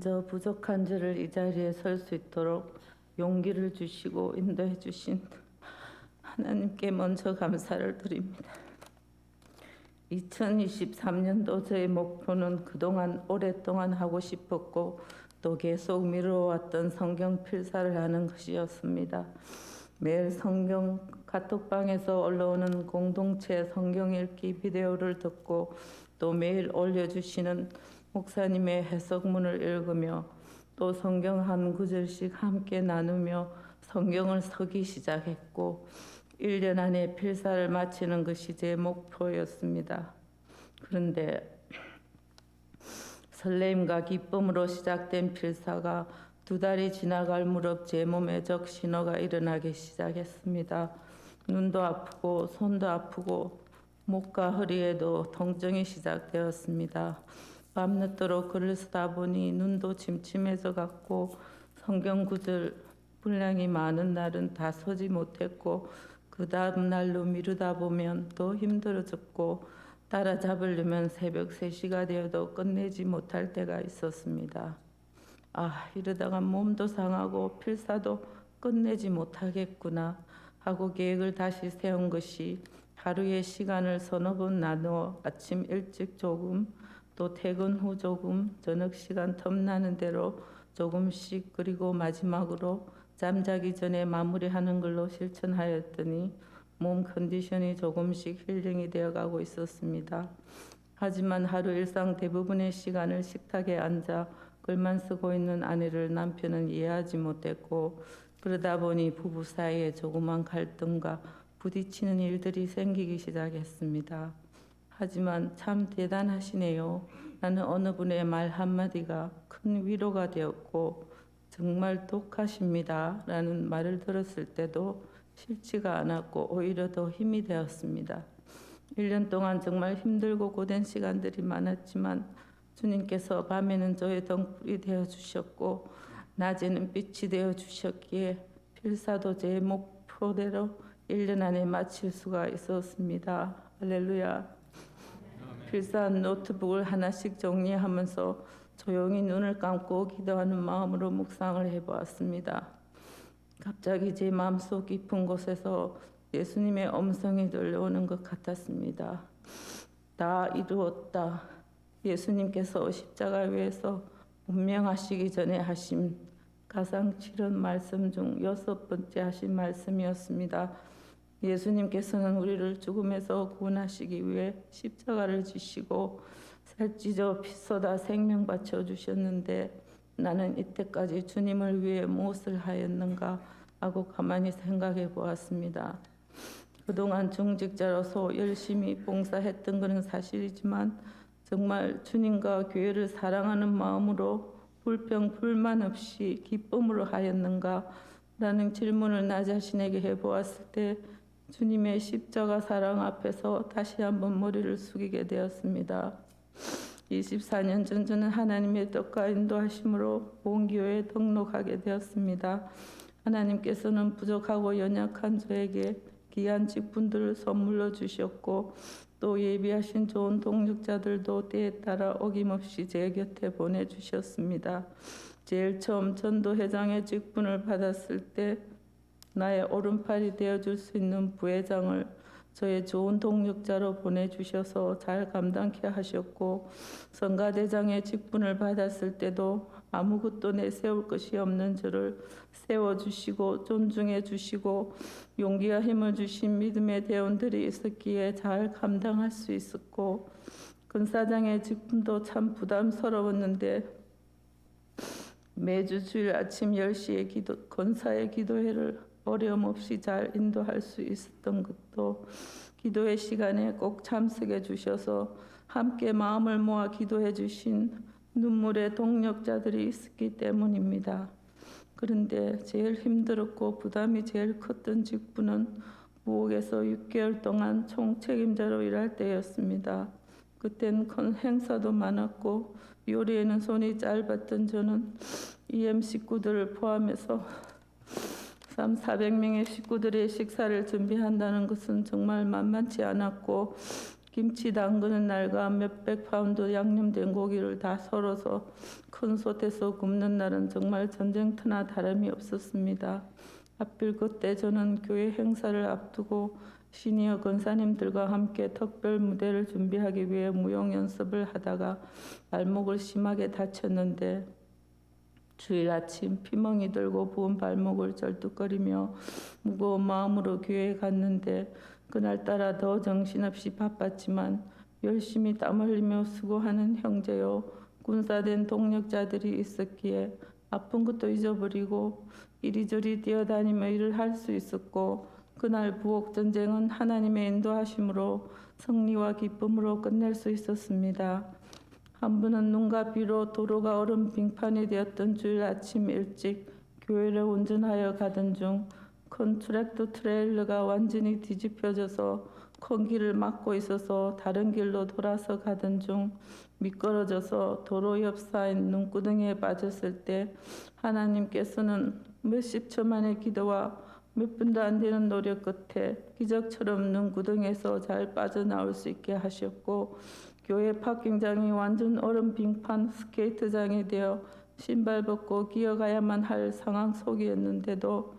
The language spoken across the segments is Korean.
저 부족한 저를 이 자리에 설 수 있도록 용기를 주시고 인도해 주신 하나님께 먼저 감사를 드립니다. 2023년도 저의 목표는 그동안 오랫동안 하고 싶었고 또 계속 미뤄왔던 성경 필사를 하는 것이었습니다. 매일 성경 카톡방에서 올라오는 공동체 성경 읽기 비디오를 듣고 또 매일 올려주시는 목사님의 해석문을 읽으며 또 성경 한 구절씩 함께 나누며 성경을 서기 시작했고 1년 안에 필사를 마치는 것이 제 목표였습니다. 그런데 설레임과 기쁨으로 시작된 필사가 두 달이 지나갈 무렵 제 몸에 적 신호가 일어나기 시작했습니다. 눈도 아프고 손도 아프고 목과 허리에도 통증이 시작되었습니다. 밤늦도록 글을 쓰다 보니 눈도 침침해져 갔고 성경 구절 분량이 많은 날은 다 서지 못했고 그 다음 날로 미루다 보면 더 힘들어졌고 따라잡으려면 새벽 3시가 되어도 끝내지 못할 때가 있었습니다. 아, 이러다가 몸도 상하고 필사도 끝내지 못하겠구나 하고 계획을 다시 세운 것이 하루의 시간을 서너 번 나누어 아침 일찍 조금 또 퇴근 후 조금 저녁 시간 텀나는 대로 조금씩 그리고 마지막으로 잠자기 전에 마무리하는 걸로 실천하였더니 몸 컨디션이 조금씩 힐링이 되어 가고 있었습니다. 하지만 하루 일상 대부분의 시간을 식탁에 앉아 글만 쓰고 있는 아내를 남편은 이해하지 못했고 그러다 보니 부부 사이에 조그만 갈등과 부딪히는 일들이 생기기 시작했습니다. 하지만 참 대단하시네요. 나는 어느 분의 말 한마디가 큰 위로가 되었고 정말 독하십니다. 라는 말을 들었을 때도 싫지가 않았고 오히려 더 힘이 되었습니다. 1년 동안 정말 힘들고 고된 시간들이 많았지만 주님께서 밤에는 저의 덩굴이 되어 주셨고 낮에는 빛이 되어 주셨기에 필사도 제 목표대로 1년 안에 마칠 수가 있었습니다. 할렐루야. 필사한 노트북을 하나씩 정리하면서 조용히 눈을 감고 기도하는 마음으로 묵상을 해보았습니다. 갑자기 제 마음속 깊은 곳에서 예수님의 음성이 들려오는 것 같았습니다. 다 이루었다. 예수님께서 십자가 위에서 운명하시기 전에 하신 가장 치른 말씀 중 여섯 번째 하신 말씀이었습니다. 예수님께서는 우리를 죽음에서 구원하시기 위해 십자가를 지시고 살찌져 피 쏟아 생명 바쳐 주셨는데 나는 이때까지 주님을 위해 무엇을 하였는가 하고 가만히 생각해 보았습니다. 그동안 중직자로서 열심히 봉사했던 것은 사실이지만 정말 주님과 교회를 사랑하는 마음으로 불평 불만 없이 기쁨으로 하였는가 라는 질문을 나 자신에게 해 보았을 때 주님의 십자가 사랑 앞에서 다시 한번 머리를 숙이게 되었습니다. 24년 전 저는 하나님의 뜻과 인도하심으로 본교회에 등록하게 되었습니다. 하나님께서는 부족하고 연약한 저에게 귀한 직분들을 선물로 주셨고 또 예비하신 좋은 동력자들도 때에 따라 어김없이 제 곁에 보내주셨습니다. 제일 처음 전도회장의 직분을 받았을 때 나의 오른팔이 되어줄 수 있는 부회장을 저의 좋은 동력자로 보내주셔서 잘 감당케 하셨고 성가대장의 직분을 받았을 때도 아무것도 내세울 것이 없는 저를 세워주시고 존중해 주시고 용기와 힘을 주신 믿음의 대원들이 있었기에 잘 감당할 수 있었고 근사장의 직분도 참 부담스러웠는데 매주 주일 아침 10시에 기도, 건사의 기도회를 어려움 없이 잘 인도할 수 있었던 것도 기도의 시간에 꼭 참석해 주셔서 함께 마음을 모아 기도해 주신 눈물의 동력자들이 있었기 때문입니다. 그런데 제일 힘들었고 부담이 제일 컸던 직분은 부엌에서 6개월 동안 총 책임자로 일할 때였습니다. 그땐 큰 행사도 많았고 요리에는 손이 짧았던 저는 EM 식구들을 포함해서 3, 400명의 식구들의 식사를 준비한다는 것은 정말 만만치 않았고 김치 담그는 날과 몇백 파운드 양념된 고기를 다 썰어서 큰 솥에서 굽는 날은 정말 전쟁터나 다름이 없었습니다. 하필 그때 저는 교회 행사를 앞두고 시니어 권사님들과 함께 특별 무대를 준비하기 위해 무용 연습을 하다가 발목을 심하게 다쳤는데 주일 아침 피멍이 들고 부은 발목을 절뚝거리며 무거운 마음으로 교회에 갔는데 그날따라 더 정신없이 바빴지만 열심히 땀 흘리며 수고하는 형제요 군사된 동력자들이 있었기에 아픈 것도 잊어버리고 이리저리 뛰어다니며 일을 할 수 있었고 그날 부엌 전쟁은 하나님의 인도하심으로 승리와 기쁨으로 끝낼 수 있었습니다. 한 분은 눈과 비로 도로가 얼음 빙판이 되었던 주일 아침 일찍 교회를 운전하여 가던 중 큰 트랙터 트레일러가 완전히 뒤집혀져서 큰 길을 막고 있어서 다른 길로 돌아서 가던 중 미끄러져서 도로 옆 쌓인 눈구덩이에 빠졌을 때 하나님께서는 몇십 초 만의 기도와 몇 분도 안 되는 노력 끝에 기적처럼 눈구덩이에서 잘 빠져나올 수 있게 하셨고 교회 파킹장이 완전 얼음 빙판 스케이트장이 되어 신발 벗고 기어가야만 할 상황 속이었는데도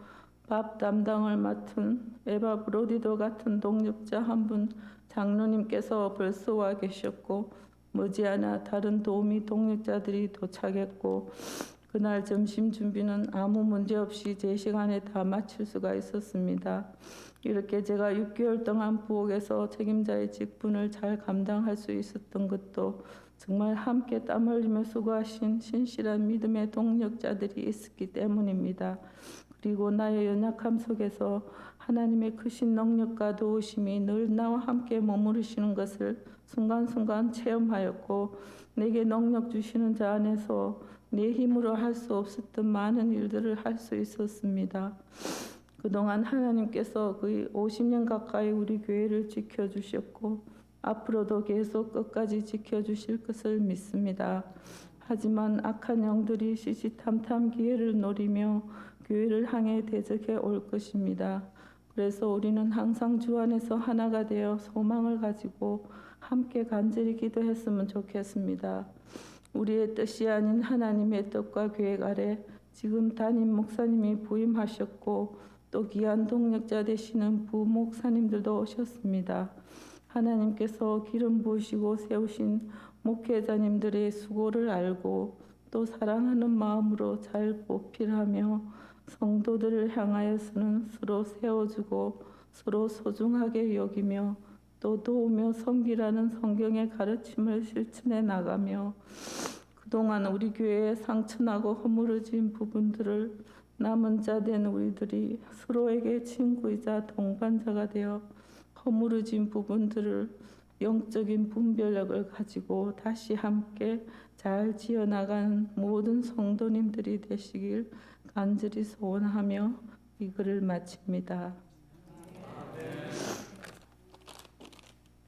밥 담당을 맡은 에바 브로디도 같은 동력자 한 분 장로님께서 벌써 와 계셨고 머지않아 다른 도우미 동력자들이 도착했고 그날 점심 준비는 아무 문제 없이 제 시간에 다 마칠 수가 있었습니다. 이렇게 제가 6개월 동안 부엌에서 책임자의 직분을 잘 감당할 수 있었던 것도 정말 함께 땀 흘리며 수고하신 신실한 믿음의 동력자들이 있었기 때문입니다. 그리고 나의 연약함 속에서 하나님의 크신 능력과 도우심이 늘 나와 함께 머무르시는 것을 순간순간 체험하였고 내게 능력 주시는 자 안에서 내 힘으로 할 수 없었던 많은 일들을 할 수 있었습니다. 그동안 하나님께서 거의 50년 가까이 우리 교회를 지켜주셨고 앞으로도 계속 끝까지 지켜주실 것을 믿습니다. 하지만 악한 영들이 시시탐탐 기회를 노리며 교회를 향해 대적해 올 것입니다. 그래서 우리는 항상 주 안에서 하나가 되어 소망을 가지고 함께 간절히 기도했으면 좋겠습니다. 우리의 뜻이 아닌 하나님의 뜻과 계획 아래 지금 담임 목사님이 부임하셨고 또 귀한 동력자 되시는 부목사님들도 오셨습니다. 하나님께서 기름 부으시고 세우신 목회자님들의 수고를 알고 또 사랑하는 마음으로 잘 보필하며 성도들을 향하여 서는 서로 세워주고 서로 소중하게 여기며 또 도우며 섬기라는 성경의 가르침을 실천해 나가며 그동안 우리 교회의 상처나고 허물어진 부분들을 남은 자 된 우리들이 서로에게 친구이자 동반자가 되어 허물어진 부분들을 영적인 분별력을 가지고 다시 함께 잘 지어나가는 모든 성도님들이 되시길 간절히 소원하며 이 글을 마칩니다.